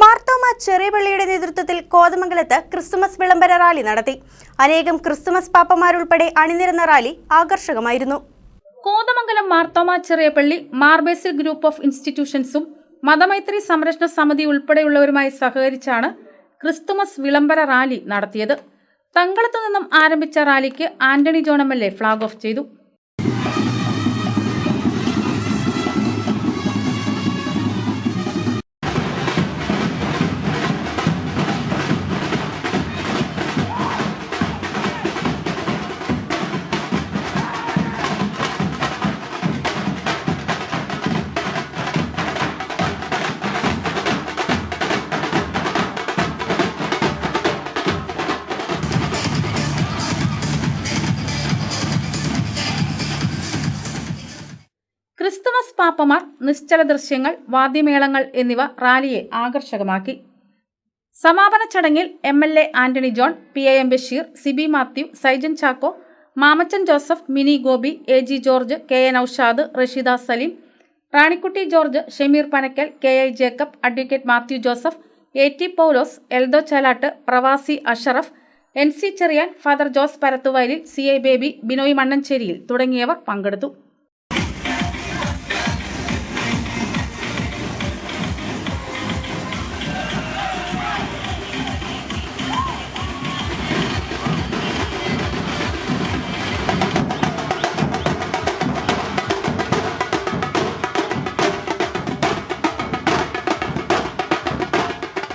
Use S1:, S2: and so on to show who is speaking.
S1: മാർത്തോമ ചെറിയപള്ളിയുടെ നേതൃത്വത്തിൽ കോതമംഗലത്ത് ക്രിസ്തുമസ് വിളംബര റാലി നടത്തി. അനേകം ക്രിസ്തുമസ് പാപ്പമാരുൾപ്പെടെ അണിനിരന്ന റാലി ആകർഷകമായിരുന്നു.
S2: കോതമംഗലം മാർത്തോമ ചെറിയപള്ളി മാർബേസിൽ ഗ്രൂപ്പ് ഓഫ് ഇൻസ്റ്റിറ്റ്യൂഷൻസും മതമൈത്രി സംരക്ഷണ സമിതി ഉൾപ്പെടെയുള്ളവരുമായി സഹകരിച്ചാണ് ക്രിസ്തുമസ് വിളംബര റാലി നടത്തിയത്. തങ്കളത്തു നിന്നും ആരംഭിച്ച റാലിക്ക് Antony John M L A flag off ചെയ്തു. ക്രിസ്തുമസ് പാപ്പമാർ നിശ്ചല ദൃശ്യങ്ങൾ വാദ്യമേളങ്ങൾ എന്നിവ റാലിയെ ആകർഷകമാക്കി. സമാപന ചടങ്ങിൽ M L A Antony John P A M Basheer Siby Mathew Saijan Chacko Mamachan Joseph Mini Gopi A G George K A Noushad Rasheeda Saleem Ranikutty George Shameer Panakkal K I Jacob advocate Mathew Joseph A T Paulose Eldho Chalatt പ്രവാസി Ashraf N C Cheriyan father Jose Parathuvayalil C I Baby Binoy Mannancheriyil തുടങ്ങിയവർ പങ്കെടുത്തു.